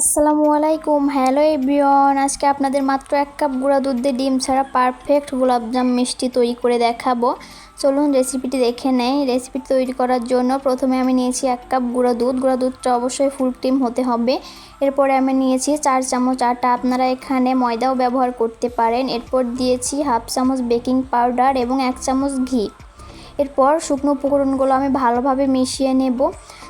আসসালামু আলাইকুম। Hello everyone আজকে আপনাদের মাত্র এক কাপ গুঁড়া দুধ দিয়ে ডিম ছাড়া পারফেক্ট গোলাপজাম মিষ্টি তৈরি করে দেখাবো। চলুন রেসিপিটি দেখে নেই। রেসিপিটি তৈরি করার জন্য প্রথমে আমি নিয়েছি এক কাপ গুঁড়া দুধ। গুঁড়া দুধটা অবশ্যই ফুল ক্রিম হতে হবে। এরপরে আমি নিয়েছি চার চামচ আটা। আপনারা এখানে ময়দাও ব্যবহার করতে পারেন। এরপর দিয়েছি হাফ চামচ বেকিং পাউডার এবং এক চামচ ঘি। এরপর শুকনো উপকরণগুলো আমি ভালোভাবে মিশিয়ে নেব।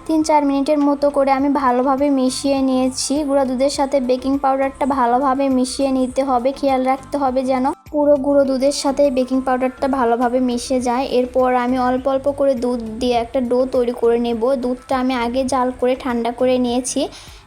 তিন চার মিনিটের মতো করে আমি ভালোভাবে মিশিয়ে নিয়েছি। গুঁড়া দুধের সাথে বেকিং পাউডারটা ভালোভাবে মিশিয়ে নিতে হবে। খেয়াল রাখতে হবে যেন পুরো গুঁড়ো দুধের সাথে বেকিং পাউডারটা ভালোভাবে মিশে যায়। এরপর আমি অল্প অল্প করে দুধ দিয়ে একটা ডো তৈরি করে নেব। দুধটা আমি আগে জাল করে ঠান্ডা করে নিয়েছি।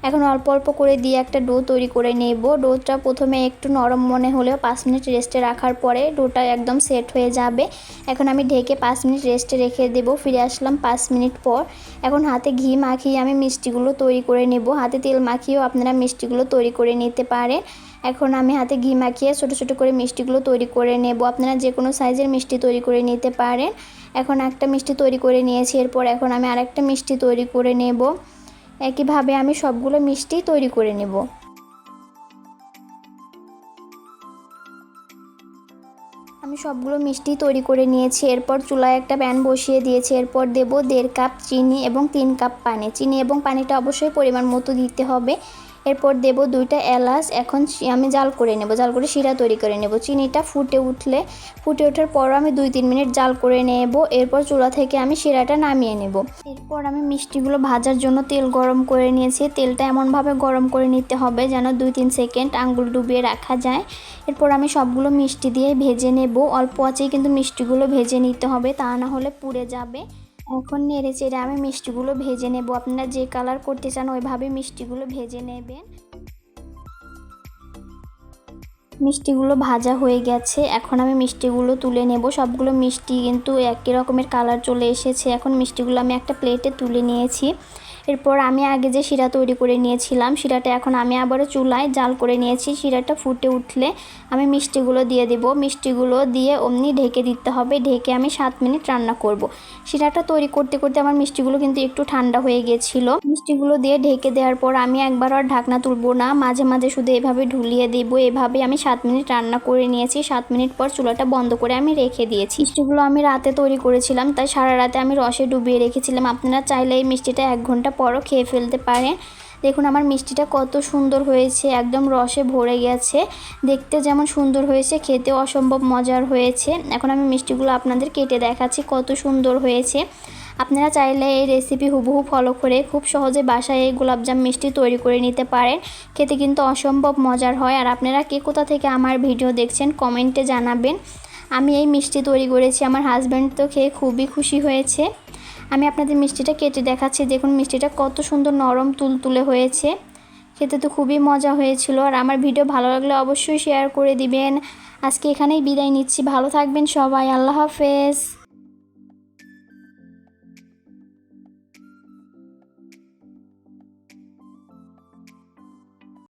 এখন অল্প অল্প করে দিয়ে একটা ডো তৈরি করে নেব। ডোটা প্রথমে একটু নরম মনে হলেও পাঁচ মিনিট রেস্টে রাখার পরে ডোটা একদম সেট হয়ে যাবে। এখন আমি ঢেকে পাঁচ মিনিট রেস্টে রেখে দেবো। ফিরে আসলাম পাঁচ মিনিট পর। এখন হাতে ঘি মাখিয়ে আমি মিষ্টিগুলো তৈরি করে নেব। হাতে তেল মাখিয়েও আপনারা মিষ্টিগুলো তৈরি করে নিতে পারেন। এখন আমি হাতে ঘি মাখিয়ে ছোটো ছোটো করে মিষ্টিগুলো তৈরি করে নেব। আপনারা যে কোনো সাইজের মিষ্টি তৈরি করে নিতে পারেন। এখন একটা মিষ্টি তৈরি করে নিয়েছি। এরপর এখন আমি আরেকটা মিষ্টি তৈরি করে নেব। একইভাবে আমি সবগুলো মিষ্টি তৈরি করে নেব। আমি সবগুলো মিষ্টি তৈরি করে নিয়েছি, এরপর চুলায় একটা প্যান বসিয়ে দিয়েছি, এরপর দেব দেড় কাপ চিনি এবং তিন কাপ পানি। চিনি এবং পানিটা অবশ্যই পরিমাণ মতো দিতে হবে। এরপর দেব দুইটা এলাচ। এখন আমি জাল করে নেব, জাল করে শিরা তৈরি করে নেব। চিনিটা ফুটে উঠলে, ফুটে ওঠার পর আমি দুই তিন মিনিট জাল করে নেব। এরপর চুলা থেকে আমি শিরাটা নামিয়ে নেব। এরপর আমি মিষ্টিগুলো ভাজার জন্য তেল গরম করে নিয়েছি। তেলটা এমনভাবে গরম করে নিতে হবে যেন দুই তিন সেকেন্ড আঙ্গুল ডুবিয়ে রাখা যায়। এরপর আমি সবগুলো মিষ্টি দিয়ে ভেজে নেব। অল্প আছেই কিন্তু মিষ্টিগুলো ভেজে নিতে হবে, তা না হলে পুড়ে যাবে। এখন নেড়ে চেড়ে আমি মিষ্টিগুলো ভেজে নেব। আপনারা যে কালার করতে চান, ওইভাবে মিষ্টিগুলো ভেজে নেবেন। মিষ্টিগুলো ভাজা হয়ে গেছে। এখন আমি মিষ্টিগুলো তুলে নেব। সবগুলো মিষ্টি কিন্তু একই রকমের কালার চলে এসেছে। এখন মিষ্টিগুলো আমি একটা প্লেটে তুলে নিয়েছি। এরপর আমি আগে যে শিরা তৈরি করে নিয়েছিলাম, শিরাটা এখন আমি আবারও চুলায় জাল করে নিয়েছি। শিরাটা ফুটে উঠলে আমি মিষ্টিগুলো দিয়ে দেব। মিষ্টিগুলো দিয়ে অমনি ঢেকে দিতে হবে। ঢেকে আমি সাত মিনিট রান্না করব। শিরাটা তৈরি করতে করতে আমার মিষ্টিগুলো কিন্তু একটু ঠান্ডা হয়ে গেছিল মিষ্টিগুলো দিয়ে ঢেকে দেওয়ার পর আমি একবার আর ঢাকনা তুলবো না। মাঝে মাঝে শুধু এভাবে ঢুলিয়ে দেবো। এভাবে আমি সাত মিনিট রান্না করে নিয়েছি। সাত মিনিট পর চুলাটা বন্ধ করে আমি রেখে দিয়েছি। মিষ্টিগুলো আমি রাতে তৈরি করেছিলাম, তাই সারা রাতে আমি রসে ডুবিয়ে রেখেছিলাম। আপনারা চাইলে এই মিষ্টিটা এক ঘণ্টা পরও খেয়ে ফেলতে পারেন দেখুন, আমার মিষ্টিটা কত সুন্দর হয়েছে, একদম রসে ভরে গেছে। দেখতে যেমন সুন্দর হয়েছে খেতে অসম্ভব মজার হয়েছে। এখন আমি মিষ্টিগুলো আপনাদের কেটে দেখাচ্ছি, কত সুন্দর হয়েছে। আপনারা চাইলে এই রেসিপি হুবহু ফলো করে খুব সহজে বাসায় এই গোলাপজাম মিষ্টি তৈরি করে নিতে পারেন। খেতে কিন্তু অসম্ভব মজার হয়। আর আপনারা কে কোথা থেকে আমার ভিডিও দেখছেন কমেন্টে জানাবেন। আমি এই মিষ্টি তৈরি করেছি, আমার হাজব্যান্ড তো খেয়ে খুবই খুশি হয়েছে। আমি আপনাদের মিষ্টিটা কেটে দেখাচ্ছি। দেখুন, মিষ্টিটা কত সুন্দর নরম তুলতুলে হয়েছে। খেতে তো খুবই মজা হয়েছিল। আর আমার ভিডিও ভালো লাগলে অবশ্যই শেয়ার করে দিবেন। আজকে এখানেই বিদায় নিচ্ছি। ভালো থাকবেন সবাই। আল্লাহ হাফেজ।